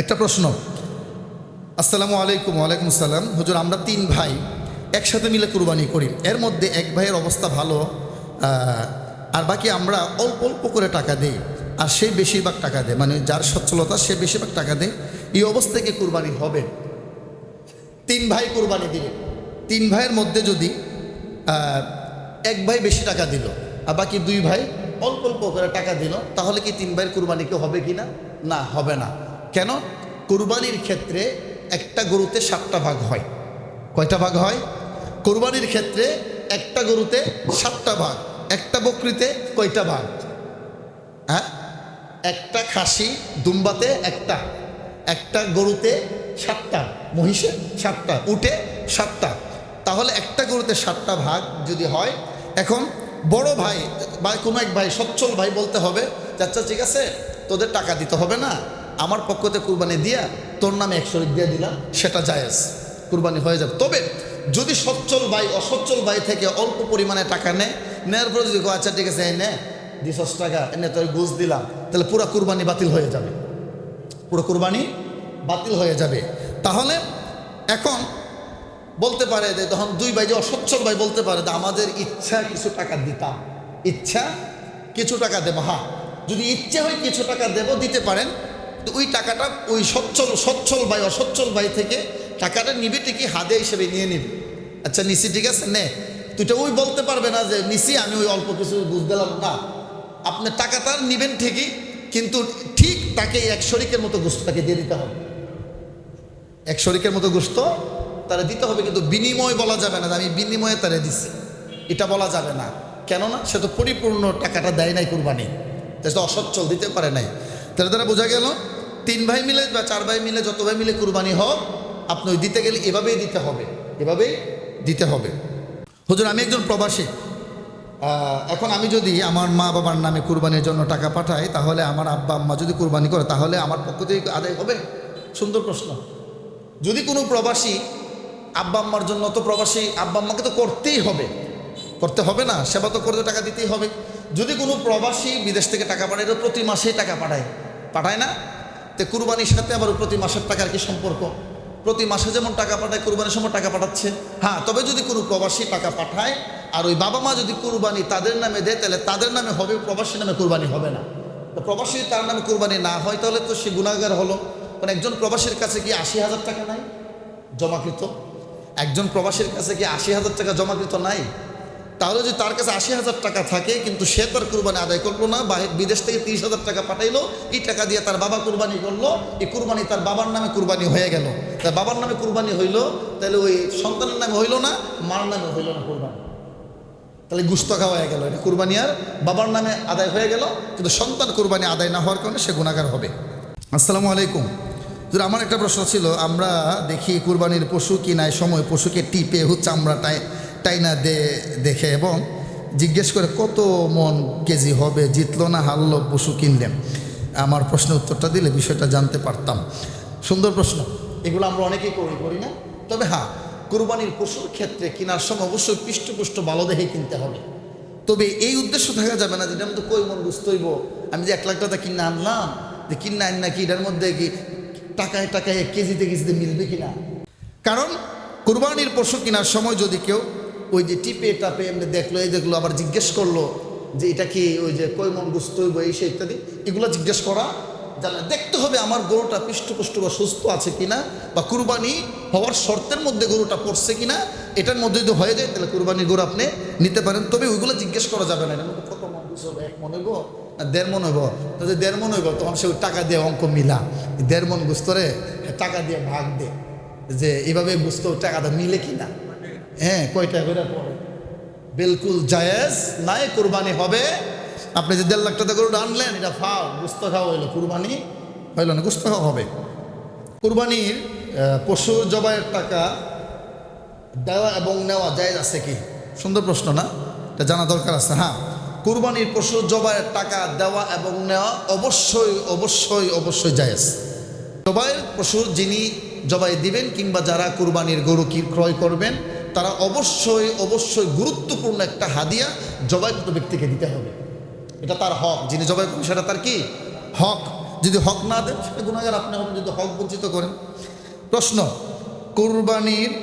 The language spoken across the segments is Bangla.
একটা প্রশ্ন। আসসালামু আলাইকুম, ওয়ালাইকুম সালাম হুজুর, আমরা তিন ভাই একসাথে মিলে কুরবানি করি। এর মধ্যে এক ভাইয়ের অবস্থা ভালো আর বাকি আমরা অল্প অল্প করে টাকা দিই। আর সে বেশিরভাগ টাকা দেয়। মানে যার সচ্ছলতা, সে বেশিরভাগ টাকা দেয়। এই অবস্থায় কি কুরবানি হবে। তিন ভাই কুরবানি দিবে। তিন ভাইয়ের মধ্যে যদি এক ভাই বেশি টাকা দিল, আর বাকি দুই ভাই অল্প অল্প করে টাকা দিল, তাহলে কি তিন ভাইয়ের কুরবানি কি হবে কি না, হবে না। কেন? কুরবানির ক্ষেত্রে একটা গরুতে সাতটা ভাগ হয়। কয়টা ভাগ হয়? কুরবানির ক্ষেত্রে একটা গরুতে সাতটা ভাগ, একটা বকরিতে কয়টা ভাগ? হ্যাঁ? একটা খাসি দুম্বাতে একটা একটা গরুতে সাতটা, মহিষে সাতটা উঠে সাতটা। তাহলে একটা গরুতে সাতটা ভাগ যদি হয়, এখন বড় ভাই বা কোনো এক ভাই, সচ্ছল ভাই বলতে হবে আচ্ছা ঠিক আছে, তোদের টাকা দিতে হবে না। আমার পক্ষতে কুরবানি দিয়া তোর নামে একশো দিয়ে দিলাম, সেটা জায়েজ। কুরবানি হয়ে যাবে। তবে যদি সচ্ছল ভাই, অসচ্ছল ভাই থেকে অল্প পরিমাণে টাকা নেয় নেওয়ার পরে যদি আচ্ছা ঠিক আছে এনে দিছস টাকা এনে তোর ঘুষ দিলাম, তাহলে পুরো কুরবানি বাতিল হয়ে যাবে। পুরো কুরবানি বাতিল হয়ে যাবে। তাহলে এখন বলতে পারে যে, তখন দুই ভাই যে অসচ্ছল ভাই বলতে পারে যে, আমাদের ইচ্ছা কিছু টাকা দিতাম। ইচ্ছা কিছু টাকা দেবো হ্যাঁ। যদি ইচ্ছে হয় কিছু টাকা দেবো, দিতে পারেন। তো ওই টাকাটা ওই সচ্ছল সচ্ছল ভাই, অসচ্ছল ভাই থেকে টাকাটা নিবে, ঠিকই হাদে হিসেবে নিয়ে নিবে। আচ্ছা নিসি ঠিক আছে? নে। তুইটা ওই বলতে পারবে না যে, নিসি, আমি ওই অল্প কিছু বুঝ দিলাম না। আপনি টাকা তার নিবেন ঠিকই, কিন্তু ঠিক তাকে এক শরিকের মতো গোস্ত তাকে দিয়ে দিতে হবে। এক শরিকের মতো গোস্ত তারা দিতে হবে, কিন্তু বিনিময় বলা যাবে না আমি বিনিময়ে তারা দিছি। এটা বলা যাবে না। কেননা সে তো পরিপূর্ণ টাকাটা দেয় নাই কুরবানি। সে তো অসচ্ছল, দিতে পারে নাই। তাহলে তারা বোঝা গেল, তিন ভাই মিলে বা চার ভাই মিলে যত ভাই মিলে কুরবানি হোক, আপনি ওই দিতে গেলে এভাবেই দিতে হবে, এভাবেই দিতে হবে। হুজুর, আমি একজন প্রবাসী। এখন আমি যদি আমার মা বাবার নামে কুরবানির জন্য টাকা পাঠাই, তাহলে আমার আব্বা আম্মা যদি কুরবানি করে, তাহলে আমার পক্ষ থেকে আদায় হবে? সুন্দর প্রশ্ন। যদি কোনো প্রবাসী আব্বা আম্মার জন্য, তো প্রবাসী আব্বা আম্মাকে তো করতেই হবে। করতে হবে না, সেবা তো করতে টাকা দিতেই হবে। যদি কোনো প্রবাসী বিদেশ থেকে টাকা পাঠায় তো প্রতি মাসেই টাকা পাঠায়। পাঠায় না? তো কুরবানির সাথে আবার প্রতি মাসের টাকার কি সম্পর্ক? প্রতি মাসে যেমন টাকা পাঠায়, কুরবানির সময় টাকা পাঠাচ্ছে। হ্যাঁ তবে যদি কোনো প্রবাসী টাকা পাঠায় আর ওই বাবা মা যদি কুরবানি তাদের নামে দেয়, তাহলে তাদের নামে হবে প্রবাসী নামে কুরবানি হবে না। তো প্রবাসী তার নামে কুরবানি না হয়, তাহলে তো সে গুণাগার হলো। মানে একজন প্রবাসীর কাছে কি আশি হাজার টাকা নাই? জমাকৃত। একজন প্রবাসীর কাছে কি আশি হাজার টাকা জমাকৃত নাই? তাহলে যদি তার কাছে আশি হাজার টাকা থাকে, কিন্তু সে তার কুরবানি আদায় করল না বা বিদেশ থেকে তিরিশ হাজার টাকা পাঠাইলো, এই টাকা দিয়ে তার বাবা কুরবানি করল, এই কুরবানি তার বাবার নামে কুরবানি হয়ে গেল। তার বাবার নামে কুরবানি হইল, তাহলে ওই সন্তানের নামে হইল না, মার নামে হইল না কুরবানি। তাহলে গুস্ত খাওয়া গেল, এটা কুরবানি আর বাবার নামে আদায় হয়ে গেল, কিন্তু সন্তান কুরবানি আদায় না হওয়ার কারণে সে গুণাগার হবে। আসসালামু আলাইকুম। যদি আমার একটা প্রশ্ন ছিল, আমরা দেখি কুরবানির পশু কিনায় সময় পশুকে টিপে টাই টাইনা দে, দেখে এবং জিজ্ঞেস করে, কত মন কেজি হবে? জিতলো না, হারলো, পশু কিনলেন। আমার প্রশ্নের উত্তরটা দিলে বিষয়টা জানতে পারতাম। সুন্দর প্রশ্ন। এগুলো আমরা অনেকেই করি করি না? তবে হ্যাঁ কুরবানির পশুর ক্ষেত্রে কেনার সময় অবশ্যই পৃষ্ঠপুষ্ট ভালো দেখে কিনতে হবে। তবে এই উদ্দেশ্য থাকা যাবে না যেটা আমি তো কই মন বুঝতে হইব আমি যে এক লাখ টাকা কিনে আনলাম, যে কিনে আন নাকি, এটার মধ্যে কি টাকায় টাকায় কেজিতে কেজিতে মিলবে কিনা? কারণ কুরবানির পশু কেনার সময় যদি কেউ ওই যে টিপে টাপে এমনি দেখল, এই দেখল, আবার জিজ্ঞেস করল যে এটা কি ওই যে কই মন হইব, এই সেই ইত্যাদি। এগুলো জিজ্ঞেস করা জানা দেখতে হবে আমার গরুটা পৃষ্ঠপুষ্ট বা সুস্থ আছে কিনা বা কুরবানি হওয়ার শর্তের মধ্যে গরুটা পড়ছে কিনা, এটার মধ্যে যদি হয়ে যায় তাহলে কুরবানির গরু আপনি নিতে পারেন। তবে ওইগুলো জিজ্ঞেস করা যাবে না। কত মন হবে, এক মন হইব? দেড় মন হইব। যদি দেড় মন হইব, তখন সে টাকা দিয়ে অঙ্ক মিলা। দেড় মন বুঝতরে টাকা দিয়ে ভাগ দে। যে এইভাবে বুঝতে টাকাটা মিলে কিনা। হ্যাঁ কয়টা করে পড়ে? বিলকুল জায়েজ নাই, কুরবানি হবে। আপনি যে দেড় লাখ টাকা গরু আনলেন, এটা ফাও, গুস্ত খাওয়া হইল, কুরবানি হইল না, গুস্ত খাওয়া হবে। কুরবানির পশুর জবাইয়ের টাকা দেওয়া এবং নেওয়া জায়েজ আছে কি? সুন্দর প্রশ্ন না? এটা জানা দরকার আছে হ্যাঁ। কুরবানির পশুর জবাইয়ের টাকা দেওয়া এবং নেওয়া অবশ্যই অবশ্যই অবশ্যই জায়েজ। জবাইয়ের পশুর যিনি জবাই দিবেন কিংবা যারা কুরবানির গরু কি ক্রয় করবেন তারা অবশ্যই অবশ্যই গুরুত্বপূর্ণ একটা হাদিয়া জবাইকৃত ব্যক্তিকে দিতে হবে। এটা তার হক। যিনি জবাই করবেন, সেটা তার কি? হক। যদি হক না দেন, সেটা গুণাগার আপনি হবেন, যদি হক বঞ্চিত করেন। প্রশ্ন, কুরবানির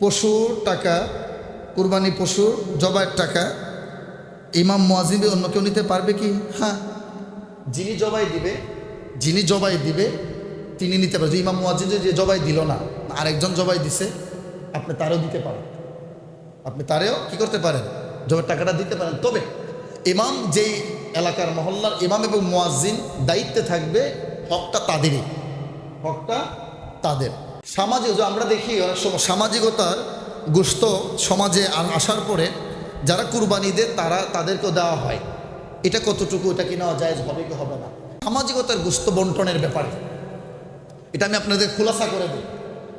পশুর টাকা, কুরবানি পশুর জবাইয়ের টাকা ইমাম মোয়াজিবে অন্য কেউ নিতে পারবে কি? হ্যাঁ। যিনি জবাই দিবে, যিনি জবাই দিবে, তিনি নিতে পারবে। ইমাম মোয়াজিদ যে জবাই দিল না, আরেকজন জবাই দিছে আপনি তারও দিতে পারেন। আপনি তারেও কি করতে পারেন? জবাই টাকাটা দিতে পারেন। তবে ইমাম যেই এলাকার মহল্লার ইমাম এবং মোয়াজিন দায়িত্বে থাকবে, হকটা তাদেরই। হকটা তাদের। সামাজিক আমরা দেখি, অনেক সময় সামাজিকতার গোস্ত সমাজে আসার পরে যারা কুরবানি দেয়, তারা তাদেরকেও দেওয়া হয়। এটা কতটুকু, এটা কি নেওয়া যায় হবে কি হবে না? সামাজিকতার গোস্ত বন্টনের ব্যাপারে। এটা আমি আপনাদের খোলাসা করে দিই।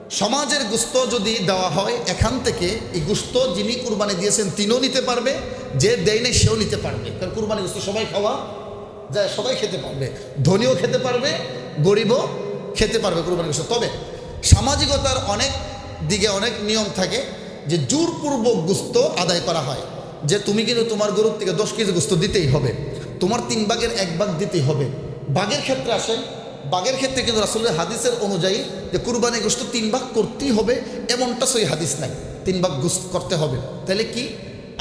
সমাজের গুস্ত যদি দেওয়া হয়, এখান থেকে এই গুস্ত যিনি কুরবানি দিয়েছেন, তিনিও নিতে পারবে, যে দেয় নেই, সেও নিতে পারবে। কারণ কুরবানি গুস্ত সবাই খাওয়া যায়, সবাই খেতে পারবে। ধনীও খেতে পারবে, গরিবও খেতে পারবে কুরবানি গুস্ত। তবে সামাজিকতার অনেক দিকে অনেক নিয়ম থাকে যে জোরপূর্বক গুস্ত আদায় করা হয়। যে তুমি কিন্তু তোমার গরুর থেকে দশ কেজি গুস্ত দিতেই হবে। তোমার তিন ভাগের এক ভাগ দিতেই হবে। বাঘের ক্ষেত্রে আসেন বাঘের ক্ষেত্রে কিন্তু রাসুলের হাদিসের অনুযায়ী যে কুরবানি গোস্ত তিন ভাগ করতেই হবে, এমনটা সই হাদিস নাই। তিন ভাগ গোস্ত করতে হবে। তাহলে কি?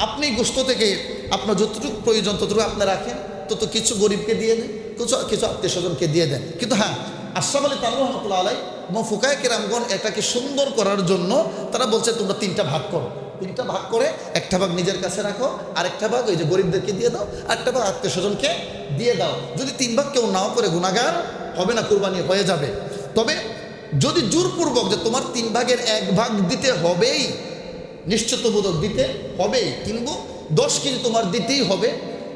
আপনি গোস্ত থেকে আপনার যতটুকু প্রয়োজন ততটুকু আপনি রাখেন, তত কিছু গরিবকে দিয়ে দেন, কিছু কিছু আত্মীয় স্বজনকে দিয়ে দেন। কিন্তু হ্যাঁ আশরাফ আলী তাল্লু রহমতুল্লাহ আলাই এবং ফুকায় কেরামগণ এটাকে সুন্দর করার জন্য তারা বলছে, তোমরা তিনটা ভাগ করো। তিনটা ভাগ করে একটা ভাগ নিজের কাছে রাখো, আরেকটা ভাগ ওই যে গরিবদেরকে দিয়ে দাও, আরেকটা ভাগ আত্মীয় স্বজনকে দিয়ে দাও। যদি তিন ভাগ কেউ নাও করে গুণাগার হবে না, কুরবানি হয়ে যাবে। তবে যদি জোরপূর্বক যে তোমার তিন ভাগের এক ভাগ দিতে হবেই নিশ্চিতবোধক দিতে হবেই, কিন্তু দশ কেজি তোমার দিতেই হবে,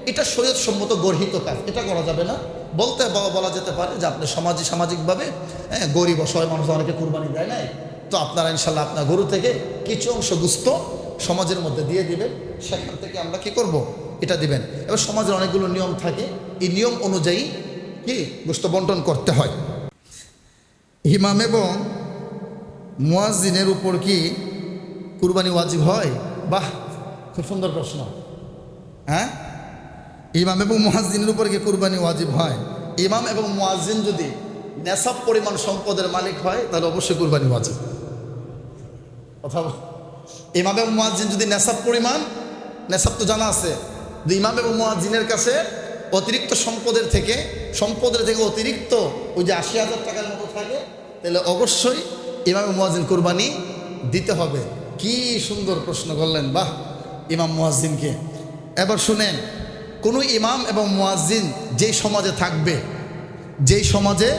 এটা সম্মত গর্হিত কাজ। এটা করা যাবে না। বলতে বলা যেতে পারে যে আপনি সমাজে, সামাজিকভাবে হ্যাঁ গরিব, অসহায় মানুষ অনেকে কুরবানি দেয় নাই। তো আপনারা ইনশাল্লাহ আপনার গরু থেকে কিছু অংশ গুস্ত সমাজের মধ্যে দিয়ে দিবেন। সেখান থেকে আমরা কি করব? এটা দিবেন। এবার সমাজের অনেকগুলো নিয়ম থাকে। এই নিয়ম অনুযায়ী কি? গোস্ত বন্টন করতে হয়। ইমাম এবং মুয়াজিনের উপর কি কুরবানি ওয়াজিব হয়? বাহ, খুব সুন্দর প্রশ্ন। হ্যাঁ? ইমাম এবং মুয়াজিনের উপর কি কুরবানি ওয়াজিব হয়? ইমাম এবং মুয়াজিন যদি নেশাব পরিমাণ সম্পদের মালিক হয়, তাহলে অবশ্যই কুরবানি ওয়াজিব। কথা ইমাম এবং মুয়াজিন যদি নেশাব পরিমাণ, নেশাব তো জানা আছে। ইমাম এবং মুয়াজিনের কাছে অতিরিক্ত সম্পদের থেকে সম্পদের থেকে অতিরিক্ত ওই যে আশি হাজার টাকার মতো থাকে, তাহলে অবশ্যই ইমাম মুয়াজিন কুরবানি দিতে হবে। কি সুন্দর প্রশ্ন করলেন, বাহ, ইমাম মুয়াজিনকে এবার শুনেন, কোনো ইমাম এবং মুয়াজিন যেই সমাজে থাকবে, যেই সমাজে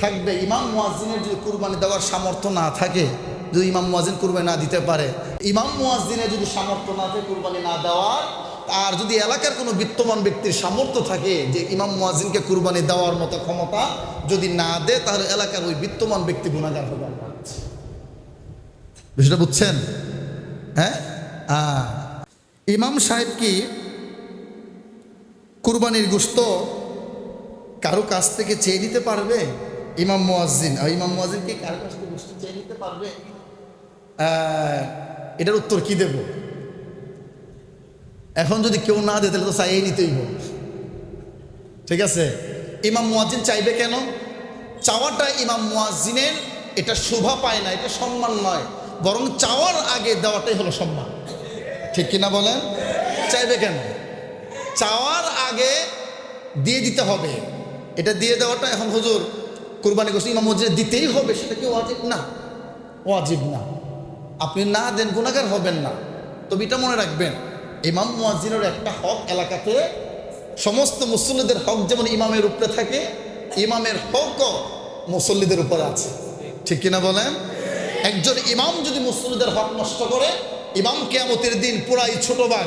থাকবে, ইমাম মুয়াজ্জিনের যদি কুরবানি দেওয়ার সামর্থ্য না থাকে, যদি ইমাম মুয়াজ্জিন কুরবানি না দিতে পারে, ইমাম মুয়াজ্জিনের যদি সামর্থ্য না থাকে কুরবানি না দেওয়ার আর যদি এলাকার কোনো বিত্তমান ব্যক্তির সামর্থ্য থাকে যে ইমাম মুয়াজ্জিনকে কুরবানি দেওয়ার মতো ক্ষমতা যদি না দেয়, তাহলে এলাকার ওই বিত্তমান ব্যক্তি গুণাগার হবে বিষয়টা বুঝছেন? হ্যাঁ? ইমাম সাহেব কি কুরবানির গোস্ত কারও কাছ থেকে চেয়ে নিতে পারবে? ইমাম মুয়াজ্জিন। আর ইমাম মুয়াজ্জিন কি কারও কাছ থেকে গোস্ত চেয়ে নিতে পারবে? এটার উত্তর কি দেব? এখন যদি কেউ না দেয়, তাহলে তো চাইয়ে নিতেই হবে। ঠিক আছে? ইমাম মুয়াজ্জিন চাইবে কেন? চাওয়াটা ইমাম মুয়াজ্জিনের, এটা শোভা পায় না, এটা সম্মান নয়। বরং চাওয়ার আগে দেওয়াটাই হলো সম্মান। ঠিক কিনা বলেন? চাইবে কেন? চাওয়ার আগে দিয়ে দিতে হবে। এটা দিয়ে দেওয়াটা এখন হুজুর কুরবানি গোষ্ঠী ইমাম মসজিদে দিতেই হবে, সেটা কি ওয়াজিব না? ওয়াজিব না। আপনি না দেন গুণাগার হবেন না। তবে এটা মনে রাখবেন ইমাম মুয়াজ্জিনের একটা হক এলাকাতে সমস্ত মুসল্লিদের হক যেমন ইমামের উপরে থাকে, ইমামের হকও মুসল্লিদের উপরে আছে। ঠিক কিনা বলেন? একজন ইমাম যদি মুসল্লিদের হক নষ্ট করে, ইমাম কেয়ামতের দিন পুরাই ছোট বাঘ,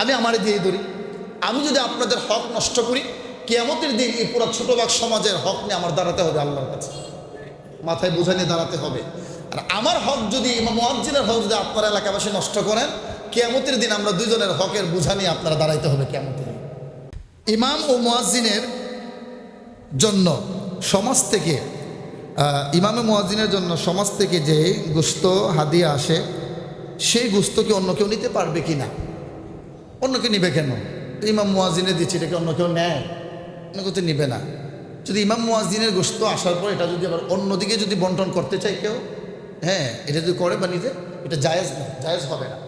আমি আমারে দিয়ে ধরি। আমি যদি আপনাদের হক নষ্ট করি, কেয়ামতের দিন এই পুরো ছোট বাঘ সমাজের হক নিয়ে আমার দাঁড়াতে হবে আল্লাহর কাছে। মাথায় বোঝা নিয়ে দাঁড়াতে হবে। আর আমার হক যদি ইমাম মুয়াজ্জিনের হক যদি আপনার এলাকাবাসী নষ্ট করেন কেয়ামতের দিন আমরা দুইজনের হকের বোঝা নিয়ে আপনারা দাঁড়াইতে হবে কেয়ামতের ইমাম ও মুয়াজ্জিনের জন্য সমাজ থেকে ইমামে মুয়াজ্জিনের জন্য সমাজ থেকে যে গুস্ত, হাদিয়া আসে, সেই গুস্ত কি অন্য কেউ নিতে পারবে কি না? অন্য কেউ নিবে কেন? ইমাম মুয়াজিনে দিচ্ছে এটাকে অন্য কেউ নেয়? অন্য কেউ নিবে না। যদি ইমাম মুয়াজ্জিনের গোস্ত আসার পর এটা যদি আবার অন্যদিকে যদি বন্টন করতে চায় কেউ হ্যাঁ এটা যদি করে বা নিজে এটা জায়েজ না, জায়েজ হবে না।